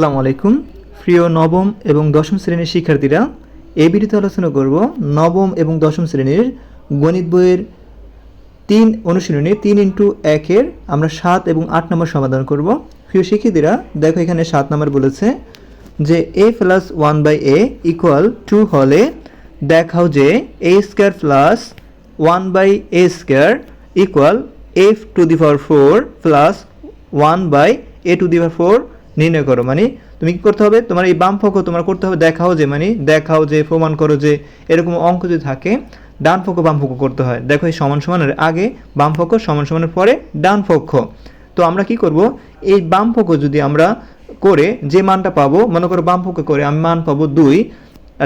আসসালামু আলাইকুম। প্রিয় নবম এবং দশম শ্রেণির শিক্ষার্থীরা এই ভিডিওতে আলোচনা করব নবম এবং দশম শ্রেণির গণিত বইয়ের তিন অনুশীলনী, তিন ইন্টু একের আমরা সাত এবং আট নম্বর সমাধান করব। প্রিয় শিক্ষার্থীরা, দেখো এখানে সাত নম্বর বলেছে যে a plus one by a equal to হলে দেখাও যে a square plus one by a square equal f to the power four plus one by a to the power four নির্ণয় করো মানে তুমি কি করতে হবে? তোমার এই বাম পক্ষ তোমার করতে হবে, দেখাও যে মানে দেখাও যে, প্রমাণ করো যে, এরকম অঙ্ক যদি থাকে, ডান পক্ষ বাম পক্ষ করতে হয়। দেখো এই সমান সমানের আগে বাম পক্ষ সমান সমানের পরে ডান পক্ষ তো আমরা কি করব? এই বাম পক্ষ যদি আমরা করে যে মানটা পাবো, মনে করো বাম পক্ষ করে আমি মান পাবো দুই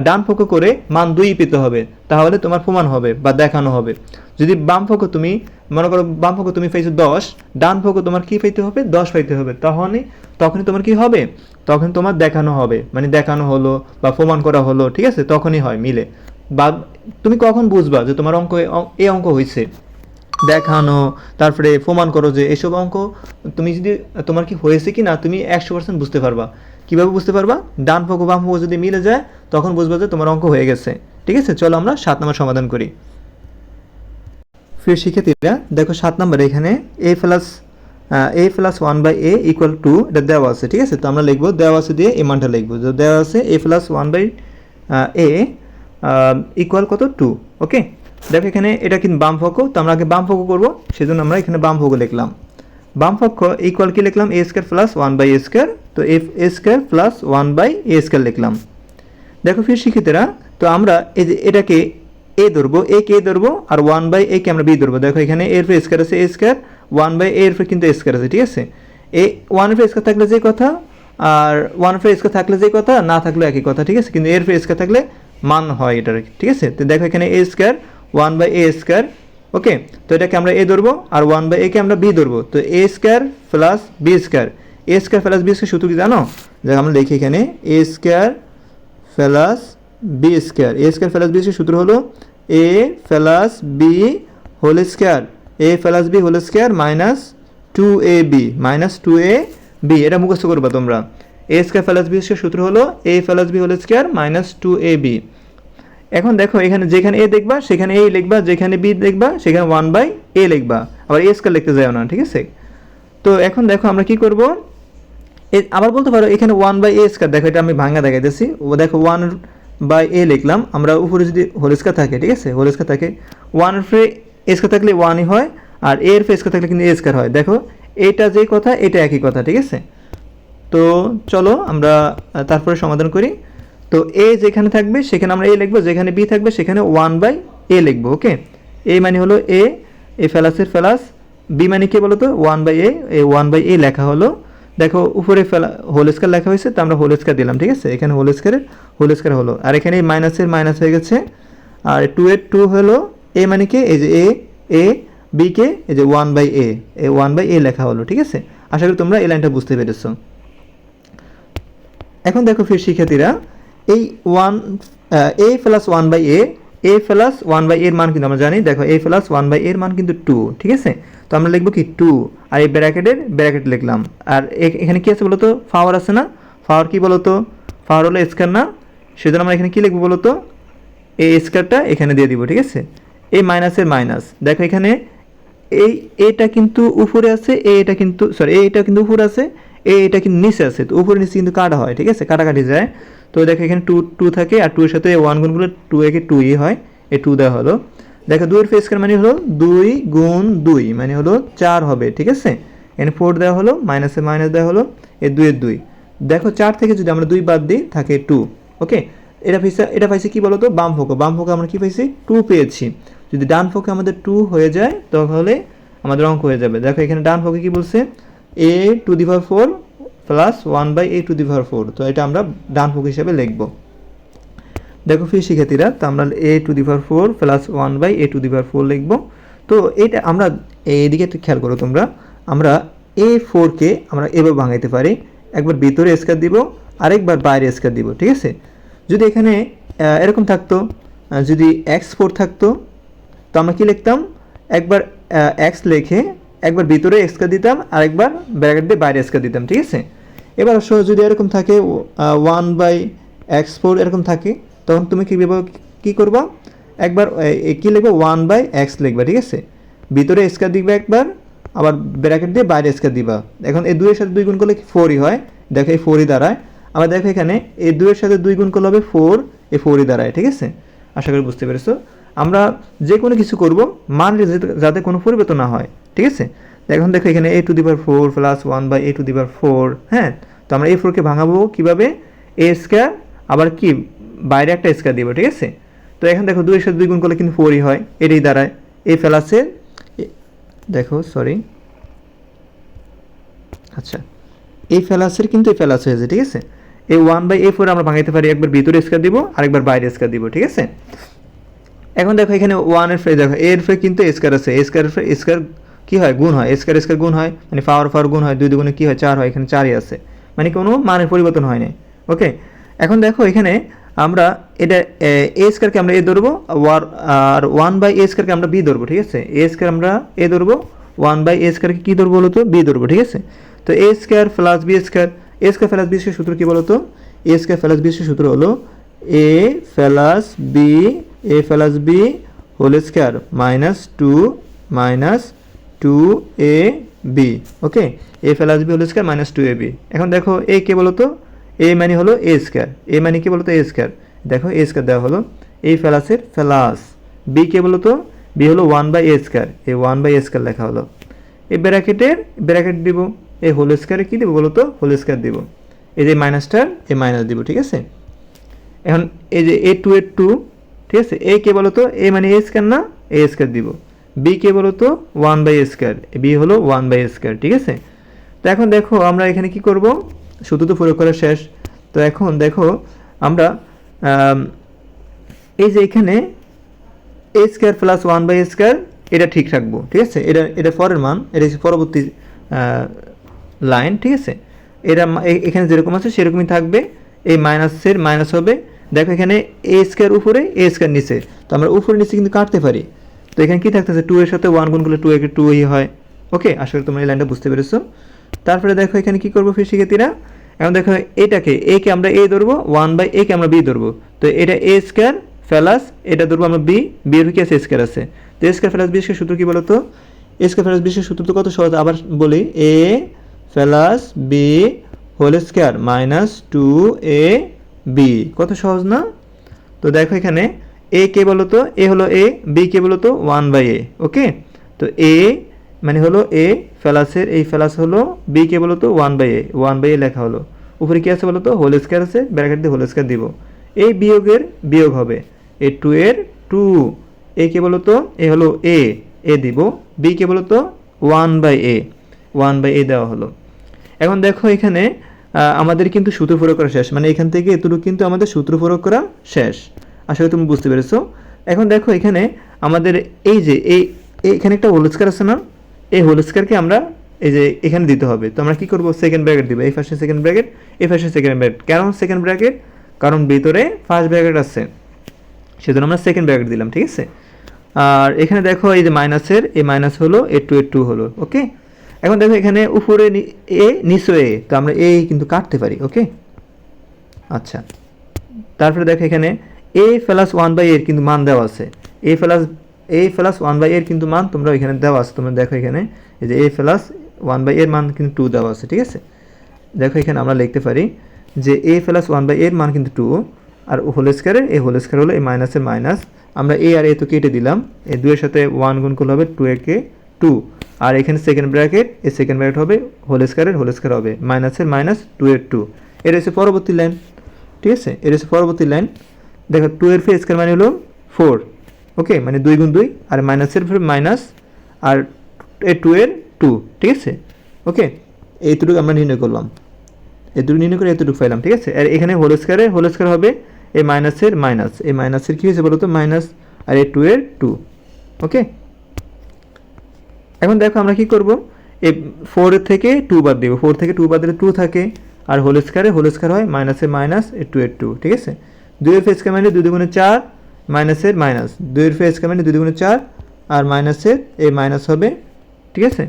ডান পক্ষ করে মান দুই পেতে হবে, তাহলে তোমার প্রমাণ হবে বা দেখানো হবে। যদি বাম পক্ষ তুমি, মনে করো বাম পক্ষ তুমি পাইছো দশ, ডান পক্ষ তোমার কি পাইতে হবে? দশ পাইতে হবে। তখনই তখনই তোমার কি হবে? তখন তোমার দেখানো হবে। মানে দেখানো হলো বা প্রমাণ করা হলো, ঠিক আছে? তখনই হয় মিলে। বা তুমি কখন বুঝবা যে তোমার অঙ্ক এই অঙ্ক হয়েছে দেখানো, তারপরে প্রমাণ করো যে এসব অঙ্ক তুমি যদি, তোমার কি হয়েছে কি না তুমি একশো পার্সেন্ট বুঝতে পারবা। কীভাবে বুঝতে পারবা? ডান পক্ষ বাম পক্ষ যদি মিলে যায়, তখন বুঝবা যে তোমার অঙ্ক হয়ে গেছে। ঠিক আছে? চলো আমরা সাত নম্বর সমাধান করি। প্রিয় শিক্ষার্থীরা দেখো সাত নম্বরে এখানে a plus a plus one by a equal to এটা দেওয়া আছে, ঠিক আছে? তো আমরা লিখব, দেওয়া আছে দিয়ে এই মানটা লিখব। তো দেওয়া আছে a plus one by a equal কত? টু ওকে দেখো এখানে এটা কিন্তু বাম পক্ষ, তো আমরা আগে বাম পক্ষ করব, সেজন্য আমরা এখানে বাম পক্ষ লিখলাম। বাম পক্ষ ইকুয়াল কি লিখলাম? A square plus one by a square তো f a square plus one by a square লিখলাম। দেখো ফির শিক্ষিতরা, তো আমরা এই যে এটাকে এ ধরবো এ কে ধরবো, আর ওয়ান বাই এ কে আমরা বি ধরবো। দেখো এখানে এর ফে স্কোয়ার আছে এ স্কোয়ার ওয়ান বাই এর ফে কিন্তু স্কোয়ার আছে, ঠিক আছে? এ ওয়ান ফে স্কোয়ার থাকলে যে কথা, আর ওয়ান ফে স্কোয়ার থাকলে যে কথা, না থাকলে একই কথা, ঠিক আছে? কিন্তু এর ফে স্কোয়ার থাকলে মান হয় এটার, ঠিক আছে? তো দেখো এখানে a square one by a square okay তো এটাকে আমরা এ ধরবো, আর ওয়ান বাই এ কে আমরা বি ধরবো। তো a square plus b square a square plus b square সূত্র কি জানো? দেখ, আমরা লিখি এখানে a square plus b square a square plus b square সূত্র হলো a plus b whole square a plus b whole square minus two a b minus two a b এটা মুখস্থ করবা তোমরা। A square plus b square সূত্র হলো a plus b whole square minus two a b এখন দেখো, এখানে যেখানে এ দেখবা, সেখানে এ লিখবা, যেখানে বি দেখবা, সেখানে ওয়ান বাই এ লিখবা। আবার এ স্কোয়ার লিখতে যাও না, ঠিক আছে? তো এখন দেখো আমরা কি করব? আবার বলতে পারো, এখানে ওয়ান বাই এ স্কোয়ার দেখো এটা আমি ভাঙা দেখাইতেছি। ও দেখো ওয়ান বাই এ লিখলাম, আমরা উপরে যদি হোল স্কোয়ার থাকে, ঠিক আছে? হোল স্কোয়ার থাকে ওয়ান ফ্রে এ স্কোয়ার থাকলে ওয়ানই হয়, আর এর ফে স্কোয়ার থাকলে কিন্তু এ স্কোয়ার হয়। দেখো, এটা যে কথা, এটা একই কথা, ঠিক আছে? তো চলো আমরা তারপরে সমাধান করি। তো এ যেখানে থাকবে, সেখানে আমরা এ লিখব, যেখানে বি থাকবে, সেখানে ওয়ান বাই এ লিখব ওকে এ মানে হলো এ এ ফেলাসের ফেলাস বি মানে কি বলতো? One by a one by a লেখা হলো। দেখো, উপরে ফেলা হোল স্কোয়ার লেখা হয়েছে, তো আমরা হোল স্কোয়ার দিলাম, ঠিক আছে? এখানে হোল স্কোয়ারের হোল স্কোয়ার হলো। আর এখানে মাইনাসের মাইনাস হয়ে গেছে। আর টু এর টু হলো এ মানে কি? এই যে এ এ বি কে, এই যে one by a a one by a লেখা হলো, ঠিক আছে? আশা করি তোমরা এই লাইনটা বুঝতে পেরেছ। এখন দেখো ফির শিক্ষার্থীরা, এই one a plus one by a a plus one by এর মান কিন্তু আমরা জানি। দেখো এ প্লাস ওয়ান বাই এর মান কিন্তু টু ঠিক আছে? তো আমরা লিখব কি টু আর এই ব্র্যাকেটের ব্র্যাকেট লিখলাম। আর এখানে কি আছে বলতো? পাওয়ার আছে না? পাওয়ার কি বলতো? পাওয়ার হলো স্কোয়ার না? সেজন্য আমরা এখানে কি লিখব বলতো? এই স্কোয়ারটা এখানে দিয়ে দিব, ঠিক আছে? এই মাইনাসের মাইনাস দেখো এখানে এই এটা কিন্তু উপরে আছে এটা কিন্তু সরি এটা কিন্তু উপরে আছে এ এটা কিন্তু নিচে আছে, তো উপরে নিচে কিন্তু কাটা হয়, ঠিক আছে? কাটাকাটি যায়। তো দেখো এখানে টু টু থাকে, আর টু এর সাথে ওয়ান গুণ গুণগুলো টু একে টু ই হয়, এই টু দেওয়া হলো। দেখো দুইয়ের ফেস মানে হলো দুই গুণ দুই মানে হলো চার হবে, ঠিক আছে? এখানে ফোর দেওয়া হলো মাইনাসে মাইনাস দেওয়া হলো এ দুইয়ের দুই। দেখো চার থেকে যদি আমরা দুই বাদ দিই, থাকে টু ওকে এটা পাইছে এটা পাইছে কি বলতো? বাম ফোকে। বাম ফোকে আমরা কি পাইছি? টু পেয়েছি। যদি ডান ফোকে আমাদের টু হয়ে যায়, তাহলে আমাদের অঙ্ক হয়ে যাবে। দেখো এখানে ডান ফোকে কি বলছে? A to the power four plus one by a to the power four তো এটা আমরা ডান ফোক হিসাবে লিখব। দেখো ফির শিক্ষার্থীরা, তো আমরা a to the power four plus one by a to the power four লিখব। তো এটা আমরা এইদিকে একটু খেয়াল করো তোমরা। আমরা এ ফোরকে আমরা এভাবে ভাঙাইতে পারি। একবার ভিতরে স্কার দিব, আরেকবার বাইরে স্কার দিব, ঠিক আছে? যদি এখানে এরকম থাকতো যদি এক্স ফোর থাকতো, তো আমরা কি লিখতাম? একবার এক্স লিখে একবার ভিতরে এক্সকা দিতাম আর একবার ব্র্যাকেট দিয়ে বাইরে এক্সকা দিতাম, ঠিক আছে? এবার অবশ্য যদি এরকম থাকে ওয়ান বাই এক্স ফোর এরকম থাকে, তখন তুমি কী কী করবা? একবার কী লিখবে? ওয়ান বাই এক্স লিখবা, ঠিক আছে? ভিতরে স্কোয়ার দিবে একবার, আবার ব্র্যাকেট দিয়ে বাইরে স্কোয়ার দিবা। এখন এই দুইয়ের সাথে দুই গুণ করলে ফোরই হয়? দেখো, এই ফোরই দাঁড়ায়। আবার দেখো এখানে, এই দুইয়ের সাথে দুই গুণ করলে হবে ফোর এই ফোরই দাঁড়ায়, ঠিক আছে? আশা করি বুঝতে পেরেছ। আমরা যে কোনো কিছু করব, মান যাতে- কোনো পরিবর্তন না হয়, ঠিক আছে? এখন দেখো এখানে a to the power four plus one by a to the power four হ্যাঁ? তো আমরা এ ফোরকে ভাঙাবো কীভাবে? এ স্কোয়ার আবার কি? বাইরে একটা স্কোয়ার দিব, ঠিক আছে? তো এখন দেখো দুইয়ের সাথে দুই গুণ করলে কিন্তু ফোরই হয়, এটাই দাঁড়ায়। এ এ- দেখো সরি আচ্ছা এই ফেলাসের কিন্তু এই ফেলাস হয়েছে ঠিক আছে? এই ওয়ান বাই এ ফোর আমরা ভাঙাইতে পারি, একবার ভিতরে স্কোয়ার দিব, আরেকবার বাইরে স্কোয়ার দিব, ঠিক আছে? এখন দেখো এখানে ওয়ানের ফ্রে দেখো এর ফ্রে কিন্তু স্কোয়ার আছে স্কোয়ার ফ্রে স্কোয়ার কী হয় গুণ হয় স্কোয়ার স্কোয়ার গুণ হয় মানে পাওয়ার পাওয়ার গুণ হয় দুই দুগুণে কী হয় চার হয় এখানে চারই আছে মানে কোনো মানের পরিবর্তন হয় হয়নি ওকে এখন দেখো এখানে আমরা এটা এ স্কোয়ারকে আমরা এ ধরবো আর ওয়ান বাই এ স্কোয়ারকে আমরা বি ধরবো ঠিক আছে এ স্কোয়ার আমরা এ ধরবো ওয়ান বাই এ স্কোয়ারকে কী ধরবো বলো তো বি ধরবো ঠিক আছে তো a square plus b square a square plus b square সূত্র কী বলো তো a square plus b square সূত্র হলো a plus b a plus b whole square minus two minus two a b okay a plus b whole square minus two a b এখন দেখো এ কে বলো তো এ মানে হলো এ স্কোয়ার এ মানে কি বলো তো এ স্কোয়ার দেখো এ স্কোয়ার দেওয়া হলো। এই ফেলাসের ফেলাস বি কে বলো তো বি হলো ওয়ান বাই এ স্কোয়ার এই ওয়ান বাই এ স্কোয়ার লেখা হলো। এই ব্র্যাকেটের, ব্র্যাকেট দিব। এই হোল স্কোয়ারে কী দিব বলো তো হোল স্কোয়ার দিব। এই যে মাইনাসটার এই মাইনাস দিব, ঠিক আছে? এখন এই যে এ টু এর টু ঠিক আছে? এ কে বলো তো এ মানে এ স্কোয়ার না? এ স্কোয়ার দিব। বি কে বলো তো ওয়ান বাই স্কোয়ার বি হলো ওয়ান বাই স্কোয়ার ঠিক আছে? তো এখন দেখো, আমরা এখানে কি করব? শুধু তো প্রয়োগ করা শেষ। তো এখন দেখো, আমরা এই যে এখানে a square plus one by square এটা ঠিক রাখব, ঠিক আছে? এটা এটা পরের মান, এটা হচ্ছে পরবর্তী লাইন ঠিক আছে? এটা এখানে যেরকম আছে, সেরকমই থাকবে। এই মাইনাসের মাইনাস হবে। দেখো এখানে এ স্কোয়ার উপরে এ স্কোয়ার নিচে। তো আমরা উপরে নিচে কিন্তু কাটতে পারি। তো এখানে কি থাকতেছে? টু এর সাথে ওয়ান গুণ করলে টু একে টু ই হয়। ওকে করি তোমরা এই লাইনটা বুঝতে পেরেছ। তারপরে দেখো এখানে কি করব ফির শিক্ষার্থীরা এখন দেখো এটাকে এ কে আমরা এ ধরবো ওয়ান বাই এ কে আমরা বি ধরবো। তো এটা এ স্কোয়ার ফেলাস এটা ধরবো আমরা বি বি এর কি আছে? স্কোয়ার আছে। তো a square plus b square সূত্র কি বলতো? A square plus b square সূত্র তো কত সহজ? আবার বলি a plus b whole square minus two a b কত সহজ না? তো দেখো এখানে এ কে বলো তো এ হলো এ বি কে বলো তো ওয়ান বাই এ ওকে তো এ মানে হলো এ ফেলাসের এই ফেলাস হলো বি কে বলো তো one by a one by a লেখা হলো। উপরে কি আছে বলো তো হোল স্কোয়ার আছে ব্র্যাকেট দিয়ে হোল স্কোয়ার দিব। এই বিয়োগের বিয়োগ হবে। এ টু এর টু এ কে বলো তো এ হলো এ এ দিব। বি কে বলো তো one by a one by a দেওয়া হলো। এখন দেখো এখানে আমাদের কিন্তু সূত্র প্রয়োগ করা শেষ। মানে এখান থেকে এতটুকু কিন্তু আমাদের সূত্র প্রয়োগ করা শেষ। আসলে তুমি বুঝতে পেরেছ? এখন দেখো এখানে আমাদের এই যে এই এখানে একটা হোল স্কোয়ার আছে না? এই হোল স্কোয়ারকে আমরা এই যে এখানে দিতে হবে। তো আমরা কি করব? সেকেন্ড ব্র্যাকেট দিব। এই ফার্স্টে সেকেন্ড ব্র্যাকেট এই ফার্স্টে সেকেন্ড ব্র্যাকেট কেন সেকেন্ড ব্র্যাকেট কারণ ভিতরে ফার্স্ট ব্র্যাকেট আছে। সেজন্য আমরা সেকেন্ড ব্র্যাকেট দিলাম, ঠিক আছে? আর এখানে দেখো এই যে মাইনাসের এই মাইনাস হলো এ টু এ টু হলো ওকে এখন দেখো এখানে উপরে এ, নিচে এ, তো আমরা এ কিন্তু কাটতে পারি, ওকে? আচ্ছা। তারপরে দেখো এখানে এ প্লাস ওয়ান বাই এর কিন্তু মান দেওয়া আছে। A plus a plus one by এর কিন্তু মান তোমরা এখানে দেওয়া আছে। তোমরা দেখো এখানে এই যে এ প্লাস ওয়ান বাই এর মান কিন্তু টু দেওয়া আছে, ঠিক আছে? দেখো এখানে আমরা লিখতে পারি যে এ প্লাস ওয়ান বাই এর মান কিন্তু টু আর হোল স্কোয়ারের এই হোল স্কোয়ার হলো এ মাইনাসের মাইনাস আমরা এ আর এ তো কেটে দিলাম। এই দুয়ের সাথে ওয়ান গুণ করলে হবে টু এ কে টু আর এখানে সেকেন্ড ব্র্যাকেট এই সেকেন্ড ব্র্যাকেট হবে হোল স্কোয়ারের হোল স্কোয়ার হবে মাইনাসের মাইনাস টু এর টু এর হচ্ছে পরবর্তী লাইন ঠিক আছে? এর হচ্ছে পরবর্তী লাইন দেখো টু এর ফের স্কোয়ার মানে হলো ফোর ওকে মানে দুই গুণ দুই, আর মাইনাসের ফের মাইনাস আর এ টু এর টু ঠিক আছে? ওকে এইটুকু আমরা নির্ণয় করলাম। এতটুকু নির্ণয় করে এতটুকু পাইলাম, ঠিক আছে? আর এখানে হোল স্কোয়ারে হোল স্কোয়ার হবে এই মাইনাসের মাইনাস এই মাইনাসের কী হয়েছে বলো তো মাইনাস আর এই টু এর টু ওকে এখন দেখো আমরা কি করব? এই ফোর থেকে টু বাদ দিব। ফোর থেকে টু বাদ দিলে টু থাকে। আর হোল স্কোয়ারে হোল স্কোয়ার হয় মাইনাসের মাইনাস এ টু এর টু ঠিক আছে? দুইয়ের ফেস মানে দুই দুগুণে চার মাইনাসের মাইনাস দুইয়ের ফেস মানে দুই দুগুণে চার, আর মাইনাসের এই মাইনাস হবে, ঠিক আছে?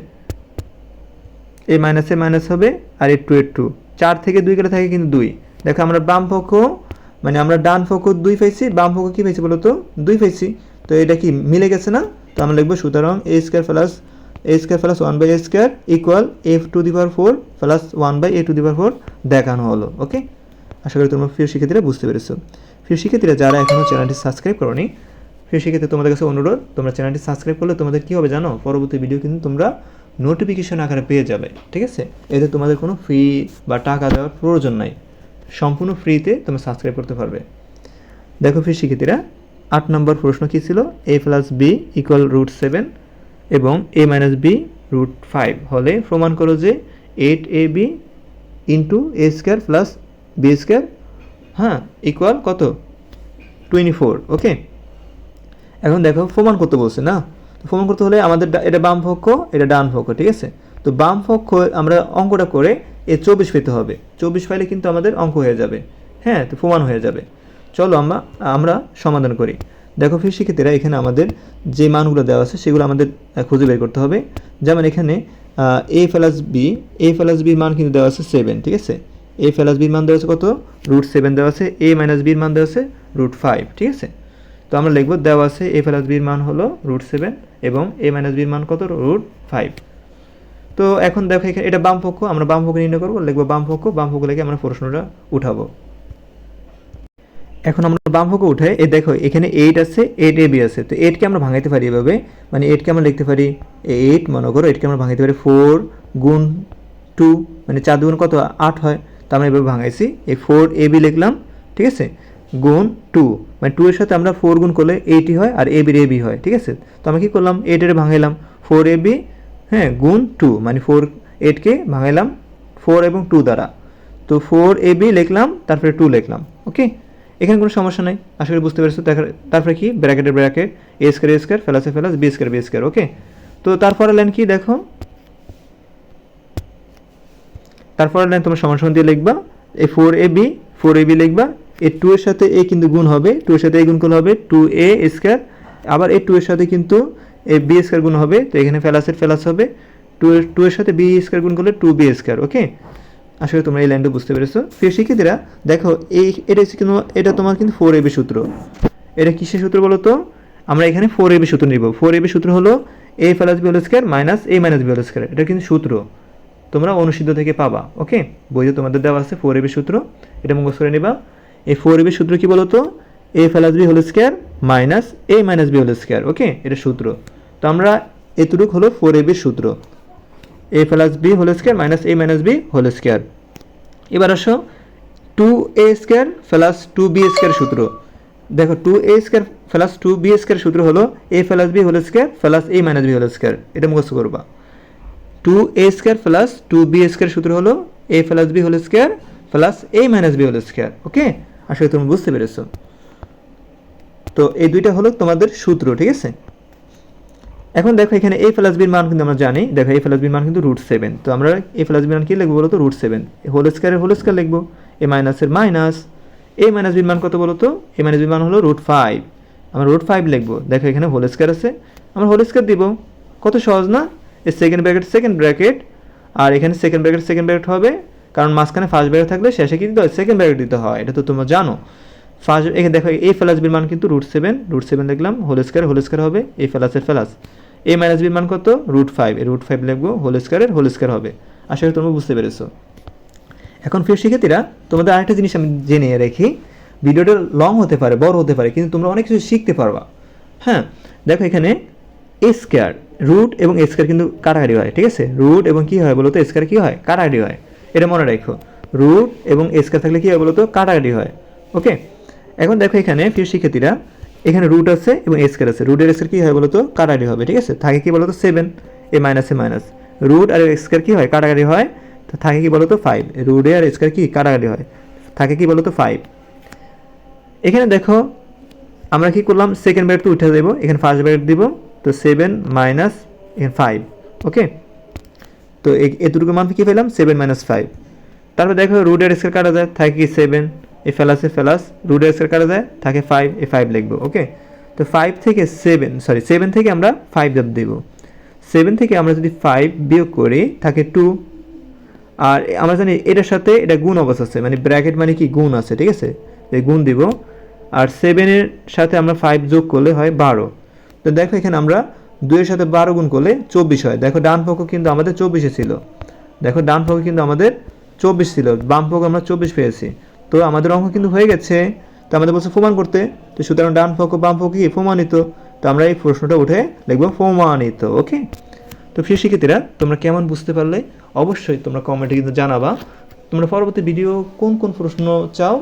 এই মাইনাসে মাইনাস হবে, আর এই টু এর টু চার থেকে দুই গেলে থাকে কিন্তু দুই। দেখো আমরা বাম পক্ষ মানে আমরা ডান পক্ষ দুই পাইছি, বাম পক্ষ কী পাইছি বলো তো? দুই পাইছি। তো এটা কি মিলে গেছে না? তো আমরা লিখব সুতরাং a square plus a square plus one by a square equal f to the power four plus one by a to the power four দেখানো হলো ওকে আশা করি তোমরা প্রিয় শিক্ষার্থীরা বুঝতে পেরেছ। প্রিয় শিক্ষার্থীরা, যারা এখনও চ্যানেলটি সাবস্ক্রাইব করোনি, প্রিয় শিক্ষার্থী, তোমাদের কাছে অনুরোধ, তোমরা চ্যানেলটি সাবস্ক্রাইব করলে তোমাদের কী হবে জানো? পরবর্তী ভিডিও কিন্তু তোমরা নোটিফিকেশন আকারে পেয়ে যাবে, ঠিক আছে? এতে তোমাদের কোনো ফি বা টাকা দেওয়ার প্রয়োজন নাই। সম্পূর্ণ ফ্রিতে তোমরা সাবস্ক্রাইব করতে পারবে। দেখো প্রিয় শিক্ষার্থীরা, আট নম্বর প্রশ্ন কী ছিল? A plus b equal root seven এবং a minus b root five হলে প্রমাণ করো যে eight a b into a square plus b square হ্যাঁ ইকুয়াল কত? টোয়েন্টি ফোর ওকে এখন দেখো, প্রমাণ করতে বলছে, না? তো প্রমাণ করতে হলে আমাদের এটা বাম পক্ষ, এটা ডান পক্ষ, ঠিক আছে? তো বাম পক্ষ আমরা অঙ্কটা করে এ চব্বিশ পেতে হবে। চব্বিশ পাইলে কিন্তু আমাদের অঙ্ক হয়ে যাবে। হ্যাঁ তো প্রমাণ হয়ে যাবে। চলো আমরা আমরা সমাধান করি। দেখো ফির শিক্ষার্থীরা, এখানে আমাদের যে মানগুলো দেওয়া আছে, সেগুলো আমাদের খুঁজে বের করতে হবে। যেমন এখানে a plus b a plus বির মান কিন্তু দেওয়া আছে সেভেন ঠিক আছে? এ প্লাস বির মান দেওয়া আছে কত? রুট সেভেন দেওয়া আছে। এ মাইনাস বির মান দেওয়া আছে রুট ফাইভ ঠিক আছে? তো আমরা লিখব, দেওয়া আছে এ প্লাস বির মান হলো রুট সেভেন এবং এ মাইনাস বির মান কত? রুট ফাইভ তো এখন দেখো এখানে, এটা বাম পক্ষ, আমরা বাম পক্ষ নির্ণয় করব, লিখব বাম পক্ষ বাম পক্ষ লিখে আমরা প্রশ্নটা উঠাবো। এখন আমরা বাম পক্ষ উঠে এ দেখো, এখানে এইট আছে এইট এ বি আছে, তো এইটকে আমরা ভাঙাইতে পারি এভাবে মানে এইটকে আমরা লিখতে পারি এইট মনে করো এইটকে আমরা ভাঙাইতে পারি ফোর গুণ টু মানে চার দুগুণ কত? আট হয়, তো আমরা এভাবে ভাঙাইছি, এই ফোর এ বি লিখলাম, ঠিক আছে? গুণ টু মানে টু এর সাথে আমরা ফোর গুণ করলে এইটই হয় আর এ বির এ বি হয়, ঠিক আছে? তো আমরা কী করলাম? এইটের ভাঙাইলাম ফোর এ বি হ্যাঁ গুণ টু মানে ফোর এইটকে ভাঙাইলাম ফোর এবং টু দ্বারা, তো ফোর এ বি লিখলাম, তারপরে টু লিখলাম ওকে এখানে কোনো সমস্যা নাই। আশা করি বুঝতে পেরেছ। তারপরে কি? ব্র্যাকেটের bracket a square a square ফেলাসে plus b square b square okay তো তারপরে লাইন কি? দেখো। তারপরে লাইন তোমার সমান সমান দিয়ে লিখবা। A four a b four a b লিখবা। এ টু এর সাথে এ কিন্তু গুণ হবে। টু এর সাথে এ গুণ করলে হবে টু এ স্কোয়ার আবার এ টু এর সাথে কিন্তু এ বি স্কোয়ার গুণ হবে। তো এখানে ফেলাসের ফেলাস হবে। টু টু এর সাথে বি স্কোয়ার গুণ করলে টু বি স্কোয়ার ওকে আসলে তোমরা এই লাইনটা বুঝতে পেরেছ। প্রিয় শিক্ষার্থীরা, দেখো, এই এটা কিন্তু, এটা তোমার কিন্তু ফোর এবি সূত্র। এটা কিসের সূত্র বলো তো আমরা এখানে ফোর এবি সূত্র নিব। ফোর এবি সূত্র হলো a plus b whole square minus a minus b whole square এটা কিন্তু সূত্র। তোমরা অনুসিদ্ধ থেকে পাবা ওকে বইতে তোমাদের দেওয়া আছে ফোর এবি সূত্র। এটা মুখস্থ করে নিবা। এই ফোর এবি সূত্র কি বলো তো a plus b whole square minus a minus b whole square okay এটা সূত্র। তো আমরা এতটুক হলো ফোর এবির সূত্র। A plus b whole square minus a minus b whole square এবার আসো two a square plus two b square সূত্র। দেখো two a square plus two b square সূত্র হলো a plus b whole square plus a minus b whole square এটা মুখস্থ করবা। Two a square plus two b square সূত্র হলো a plus b whole square plus a minus b whole square okay আসলে তুমি বুঝতে পেরেছ। তো এই দুইটা হলো তোমাদের সূত্র, ঠিক আছে? এখন দেখো এখানে এ প্লাস বির মান কিন্তু আমরা জানি। দেখো এ প্লাস বির মান কিন্তু রুট সেভেন তো আমরা এ প্লাস বির মান কি লিখব বলো তো রুট সেভেন হোল স্কোয়ারের হোল স্কোয়ার লিখব। এ মাইনাসের মাইনাস এ মাইনাস বির মান কত বলো তো এ মাইনাস বির মান হলো রুট ফাইভ আমরা রুট ফাইভ লিখব। দেখো এখানে হোল স্কোয়ার আছে। আমরা হোল স্কোয়ার দিব। কত সহজ না? A second bracket second bracket আর এখানে সেকেন্ড ব্র্যাকেট সেকেন্ড ব্র্যাকেট হবে। কারণ মাঝখানে ফার্স্ট ব্র্যাকেট থাকলে শেষে কিন্তু সেকেন্ড ব্র্যাকেট দিতে হয়। এটা তো তোমরা জানো। ফার্স্ট এখানে দেখো এ প্লাস বির মান কিন্তু রুট সেভেন রুট সেভেন দেখলাম। হোল স্কোয়ার হোল স্কোয়ার হবে। এ প্লাসের প্লাস এ মাইনাস বির মান কত? রুট ফাইভ রুট ফাইভ লিখব হোল স্কোয়ারের হোল স্কোয়ার হবে। আশা করি তোমরা বুঝতে পেরেছ। এখন ফির শিক্ষার্থীরা, তোমাদের আরেকটা জিনিস আমি জেনে রাখি। ভিডিওটা লং হতে পারে, বড় হতে পারে, কিন্তু তোমরা অনেক কিছু শিখতে পারবা। হ্যাঁ দেখো এখানে স্কোয়ার রুট এবং স্কোয়ার কিন্তু কাটাকাটি হয়, ঠিক আছে? রুট এবং কি হয় বলো তো স্কোয়ার কি হয়? কাটাকাটি হয়। এটা মনে রাখো। রুট এবং স্কোয়ার থাকলে কি হয় বলো তো কাটাকাটি হয়। ওকে এখন দেখো এখানে ফির শিক্ষার্থীরা এখানে রুট আছে এবং স্কোয়ার আছে। রুটের স্কোয়ার কি হয় বলো তো কাটাকাটি হবে, ঠিক আছে? থাকে কি বলতো? সেভেন এ মাইনাসে মাইনাস রুট আর স্কোয়ার কী হয়? কাটাকাটি হয়, তো থাকে কি বলো তো ফাইভ রুটে আর স্কোয়ার কি? কাটাকাটি হয়। থাকে কি বলো তো ফাইভ এখানে দেখো, আমরা কি করলাম? সেকেন্ড ব্র্যাকেট তো উঠে দেবো এখানে ফার্স্ট ব্র্যাকেট দিব, তো সেভেন মাইনাস এখানে ফাইভ ওকে তো এ- এতটুকু মান কি পেলাম? সেভেন মাইনাস ফাইভ তারপর দেখো রুটের স্কোয়ার কাটা যায়, থাকে কি সেভেন এ ফেলাসে ফেলাস রুটের স্কোয়ার কাটা যায় থাকে ফাইভ এ ফাইভ লিখব ওকে তো ফাইভ থেকে সেভেন সরি সেভেন থেকে আমরা ফাইভ দেব দেব। সেভেন থেকে আমরা যদি ফাইভ বিয়োগ করি, থাকে টু আর আমরা জানি এটার সাথে এটা গুণ অবস্থা আছে মানে ব্র্যাকেট মানে কি? গুণ আছে, ঠিক আছে? এই গুণ দিব। আর সেভেনের সাথে আমরা ফাইভ যোগ করলে হয় বারো। তো দেখো এখানে আমরা দুইয়ের সাথে বারো গুণ করলে চব্বিশ হয়। দেখো ডান পক্ষ কিন্তু আমাদের চব্বিশে ছিল। দেখো ডান পক্ষ কিন্তু আমাদের চব্বিশ ছিল। বাম পক্ষ আমরা চব্বিশ পেয়েছি। তো আমাদের অঙ্ক কিন্তু হয়ে গেছে। তো আমাদের বলছে প্রমাণ করতে। তো সুতরাং ডান পক্ষ, বাম পক্ষ কি প্রমাণিত। তো আমরা এই প্রশ্নটা উঠে লিখব প্রমাণিত ওকে তো প্রিয় শিক্ষার্থীরা, তোমরা কেমন বুঝতে পারলে অবশ্যই তোমরা কমেন্টে কিন্তু জানাবা। তোমরা পরবর্তী ভিডিও কোন কোন প্রশ্ন চাও,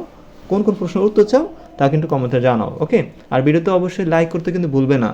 কোন কোন প্রশ্নের উত্তর চাও, তা কিন্তু কমেন্টে জানাও ওকে আর ভিডিওতে অবশ্যই লাইক করতে কিন্তু ভুলবে না।